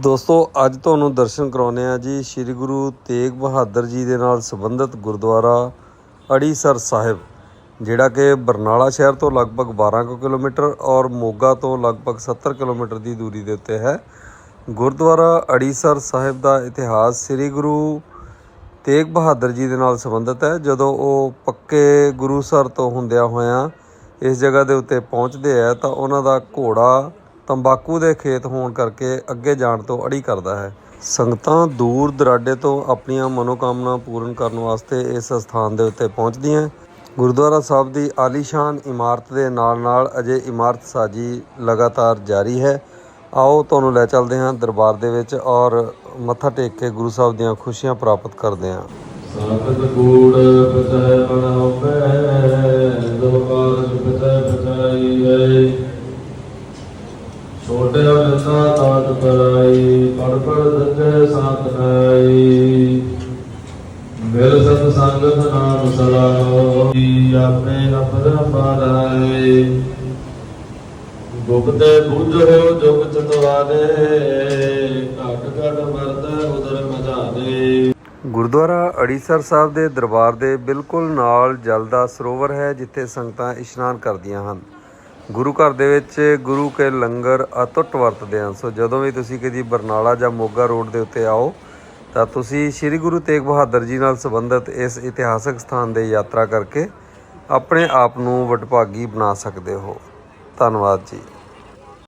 ਦੋਸਤੋ, ਅੱਜ ਤੁਹਾਨੂੰ ਦਰਸ਼ਨ ਕਰਾਉਨੇ ਆ ਜੀ ਸ੍ਰੀ ਗੁਰੂ ਤੇਗ ਬਹਾਦਰ ਜੀ ਦੇ ਨਾਲ ਸੰਬੰਧਿਤ ਗੁਰਦੁਆਰਾ ਅੜੀਸਰ ਸਾਹਿਬ, ਜਿਹੜਾ ਕਿ ਬਰਨਾਲਾ ਸ਼ਹਿਰ ਤੋਂ ਲਗਭਗ 12 ਕੁ ਕਿਲੋਮੀਟਰ ਔਰ ਮੋਗਾ ਤੋਂ ਲਗਭਗ 70 ਕਿਲੋਮੀਟਰ ਦੀ ਦੂਰੀ ਦੇ ਉੱਤੇ ਹੈ। ਗੁਰਦੁਆਰਾ ਅੜੀਸਰ ਸਾਹਿਬ ਦਾ ਇਤਿਹਾਸ ਸ੍ਰੀ ਗੁਰੂ ਤੇਗ ਬਹਾਦਰ ਜੀ ਦੇ ਨਾਲ ਸੰਬੰਧਿਤ ਹੈ। ਜਦੋਂ ਉਹ ਪੱਕੇ ਗੁਰੂਸਰ ਤੋਂ ਹੁੰਦਿਆਂ ਹੋਇਆਂ ਇਸ ਜਗ੍ਹਾ ਦੇ ਉੱਤੇ ਪਹੁੰਚਦੇ ਆ ਤਾਂ ਉਹਨਾਂ ਦਾ ਘੋੜਾ ਤੰਬਾਕੂ ਦੇ ਖੇਤ ਹੋਣ ਕਰਕੇ ਅੱਗੇ ਜਾਣ ਤੋਂ ਅੜੀ ਕਰਦਾ ਹੈ। ਸੰਗਤਾਂ ਦੂਰ ਦਰਾਡੇ ਤੋਂ ਆਪਣੀਆਂ ਮਨੋਕਾਮਨਾ ਪੂਰਨ ਕਰਨ ਵਾਸਤੇ ਇਸ ਸਥਾਨ ਦੇ ਉੱਤੇ ਪਹੁੰਚਦੀਆਂ ਗੁਰਦੁਆਰਾ ਸਾਹਿਬ ਦੀ ਆਲੀਸ਼ਾਨ ਇਮਾਰਤ ਦੇ ਨਾਲ-ਨਾਲ ਅਜੇ ਇਮਾਰਤ ਸਾਜੀ ਲਗਾਤਾਰ ਜਾਰੀ ਹੈ। ਆਓ ਤੁਹਾਨੂੰ ਲੈ ਚੱਲਦੇ ਹਾਂ ਦਰਬਾਰ ਦੇ ਵਿੱਚ ਔਰ ਮੱਥਾ ਟੇਕ ਕੇ ਗੁਰੂ ਸਾਹਿਬ ਦੀਆਂ ਖੁਸ਼ੀਆਂ ਪ੍ਰਾਪਤ ਕਰਦੇ ਹਾਂ। ਸਾਖਤ ਕੂੜ ਪਤੈ ਛੋਟੇ ਅਨੰਦਾ ਤਾਟ ਕਰਾਈ ਪੜ ਪੜ ਦੰਗੇ ਸਾਤ ਨਾਈ। ਮਿਲ ਸਤ ਸੰਗਤ ਨਾਮ ਸਲਾਹੋ ਜੀ ਆਪੇ ਅਪਰ ਪਾਰਾਏ ਗੁਪਤੇ ਬੁੱਝੋ ਜੁਗ ਚਤਵਾਰੇ ਘਟ ਘਟ ਵਰਤ ਉਦਰ ਮਝਾਦੇ ਗੁਰਦੁਆਰਾ ਅੜੀਸਰ ਸਾਹਿਬ ਦੇ ਦਰਬਾਰ ਦੇ ਬਿਲਕੁਲ ਨਾਲ ਜਲ ਦਾ ਸਰੋਵਰ ਹੈ, ਜਿੱਥੇ ਸੰਗਤਾਂ ਇਸ਼ਨਾਨ ਕਰਦੀਆਂ ਹਨ। ਗੁਰੂ ਘਰ ਦੇ ਵਿੱਚ ਗੁਰੂ ਕੇ ਲੰਗਰ ਅਤੁੱਟ ਵਰਤਦੇ ਹਨ ਸੋ ਜਦੋਂ ਵੀ ਤੁਸੀਂ ਕਦੀ ਬਰਨਾਲਾ ਜਾਂ ਮੋਗਾ ਰੋਡ ਦੇ ਉੱਤੇ ਆਓ, ਤਾਂ ਤੁਸੀਂ ਸ੍ਰੀ ਗੁਰੂ ਤੇਗ ਬਹਾਦਰ ਜੀ ਨਾਲ ਸੰਬੰਧਿਤ ਇਸ ਇਤਿਹਾਸਕ ਸਥਾਨ ਦੇ ਯਾਤਰਾ ਕਰਕੇ ਆਪਣੇ ਆਪ ਨੂੰ ਵਡਭਾਗੀ ਬਣਾ ਸਕਦੇ ਹੋ। ਧੰਨਵਾਦ ਜੀ।